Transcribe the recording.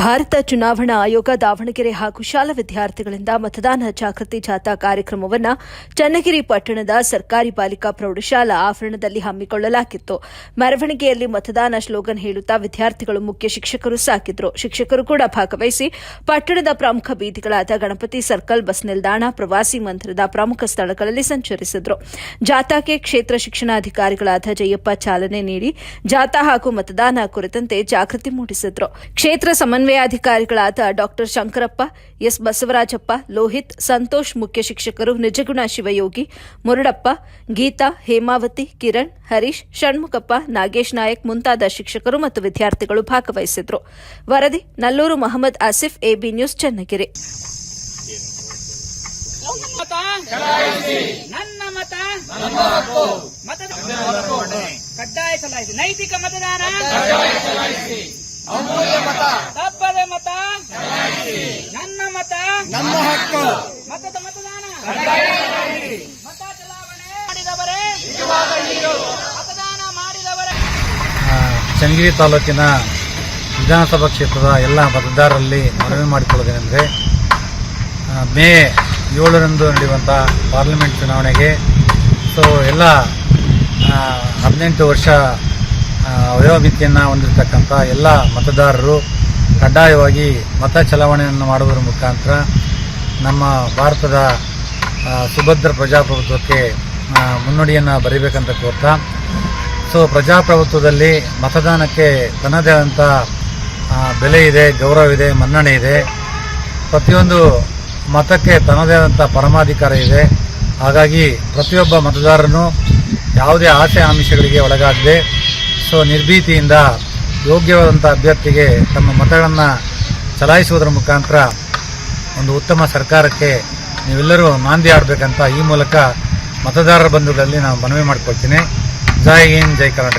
ಭಾರತ ಚುನಾವಣಾ ಆಯೋಗ ದಾವಣಗೆರೆ ಹಾಗೂ ಶಾಲಾ ವಿದ್ಯಾರ್ಥಿಗಳಿಂದ ಮತದಾನ ಜಾಗೃತಿ ಜಾಥಾ ಕಾರ್ಯಕ್ರಮವನ್ನು ಚನ್ನಗಿರಿ ಪಟ್ಟಣದ ಸರ್ಕಾರಿ ಬಾಲಿಕಾ ಪ್ರೌಢಶಾಲಾ ಆವರಣದಲ್ಲಿ ಹಮ್ಮಿಕೊಳ್ಳಲಾಗಿತ್ತು. ಮೆರವಣಿಗೆಯಲ್ಲಿ ಮತದಾನ ಸ್ಲೋಗನ್ ಹೇಳುತ್ತಾ ವಿದ್ಯಾರ್ಥಿಗಳು ಮುಖ್ಯ ಶಿಕ್ಷಕರು ಸಾಕಿದ್ರು. ಶಿಕ್ಷಕರು ಕೂಡ ಭಾಗವಹಿಸಿ ಪಟ್ಟಣದ ಪ್ರಮುಖ ಬೀದಿಗಳಾದ ಗಣಪತಿ ಸರ್ಕಲ್, ಬಸ್ ನಿಲ್ದಾಣ, ಪ್ರವಾಸಿ ಮಂದಿರದ ಪ್ರಮುಖ ಸ್ಥಳಗಳಲ್ಲಿ ಸಂಚರಿಸಿದ್ರು. ಜಾಥಾಕ್ಕೆ ಕ್ಷೇತ್ರ ಶಿಕ್ಷಣಾಧಿಕಾರಿಗಳಾದ ಜಯಪ್ಪ ಚಾಲನೆ ನೀಡಿ ಜಾಥಾ ಹಾಗೂ ಮತದಾನ ಕುರಿತಂತೆ ಜಾಗೃತಿ ಮೂಡಿಸಿದ್ರು. ಕ್ಷೇತ್ರ ಸಮನ್ವಯಾಧಿಕಾರಿಗಳಾದ ಡಾಕ್ಟರ್ ಶಂಕರಪ್ಪ ಎಸ್ ಬಸವರಾಜಪ್ಪ ಲೋಹಿತ್ ಸಂತೋಷ್ ಮುಖ್ಯ ಶಿಕ್ಷಕರು ನಿಜಗುಣ ಶಿವಯೋಗಿ ಮುರಡಪ್ಪ ಗೀತಾ ಹೇಮಾವತಿ ಕಿರಣ್ ಹರೀಶ್ ಷಣ್ಮುಖಪ್ಪ ನಾಗೇಶ್ ನಾಯಕ್ ಮುಂತಾದ ಶಿಕ್ಷಕರು ಮತ್ತು ವಿದ್ಯಾರ್ಥಿಗಳು ಭಾಗವಹಿಸಿದ್ರು. ವರದಿ ನಲ್ಲೂರು ಮೊಹಮ್ಮದ್ ಆಸಿಫ್ ಎಬಿ ನ್ಯೂಸ್ ಚನ್ನಗಿರಿ. ನನ್ನ ಮತ ಕಡ್ಡಾಯ ಚಲಾಯಿಸಿ ನೈತಿಕ ಮತದಾನ ತಪ್ಪದೆ ಮತ. ನನ್ನ ಮತ. ನಮ್ಮ ಹಕ್ಕು. ಮತದ ಮತದಾನ. ಮತ ಚಲಾವಣೆ ಮಾಡಿದವರೇ. ಮತದಾನ ಮಾಡಿದವರೇ. ಚನ್ನಗಿರಿ ತಾಲೂಕಿನ ವಿಧಾನಸಭಾ ಕ್ಷೇತ್ರದ ಎಲ್ಲ ಮತದಾರರಲ್ಲಿ ಮನವಿ ಮಾಡಿಕೊಳ್ಳೋದೇನೆಂದರೆ ಅಂದರೆ ಮೇ ಏಳರಂದು ನಡೆಯುವಂಥ ಪಾರ್ಲಿಮೆಂಟ್ ಚುನಾವಣೆಗೆ ಸೊ ಎಲ್ಲ ಹದಿನೆಂಟು ವರ್ಷ ವಯೋಮಿತಿಯನ್ನು ಹೊಂದಿರತಕ್ಕಂಥ ಎಲ್ಲ ಮತದಾರರು ಕಡ್ಡಾಯವಾಗಿ ಮತ ಚಲಾವಣೆಯನ್ನು ಮಾಡುವುದರ ಮುಖಾಂತರ ನಮ್ಮ ಭಾರತದ ಸುಭದ್ರ ಪ್ರಜಾಪ್ರಭುತ್ವಕ್ಕೆ ಮುನ್ನುಡಿಯನ್ನು ಬರೀಬೇಕಂತ ಕೋರ್ತಾ ಸೊ, ಪ್ರಜಾಪ್ರಭುತ್ವದಲ್ಲಿ ಮತದಾನಕ್ಕೆ ತನ್ನದೇ ಆದಂಥ ಬೆಲೆ ಇದೆ, ಗೌರವ ಇದೆ, ಮನ್ನಣೆ ಇದೆ. ಪ್ರತಿಯೊಂದು ಮತಕ್ಕೆ ತನ್ನದೇ ಆದಂಥ ಪರಮಾಧಿಕಾರ ಇದೆ. ಹಾಗಾಗಿ ಪ್ರತಿಯೊಬ್ಬ ಮತದಾರನು ಯಾವುದೇ ಆಸೆ ಆಮಿಷಗಳಿಗೆ ಒಳಗಾಗದೆ ಸೊ ನಿರ್ಭೀತಿಯಿಂದ ಯೋಗ್ಯವಾದಂಥ ಅಭ್ಯರ್ಥಿಗೆ ತಮ್ಮ ಮತಗಳನ್ನು ಚಲಾಯಿಸುವುದರ ಮುಖಾಂತರ ಒಂದು ಉತ್ತಮ ಸರ್ಕಾರಕ್ಕೆ ನೀವೆಲ್ಲರೂ ನಾಂದಿ ಆಡಬೇಕಂತ ಈ ಮೂಲಕ ಮತದಾರರ ಬಂಧುಗಳಲ್ಲಿ ನಾನು ಮನವಿ ಮಾಡಿಕೊಳ್ತೀನಿ. ಜೈ ಹಿಂದ್, ಜೈ ಕರ್ನಾಟಕ.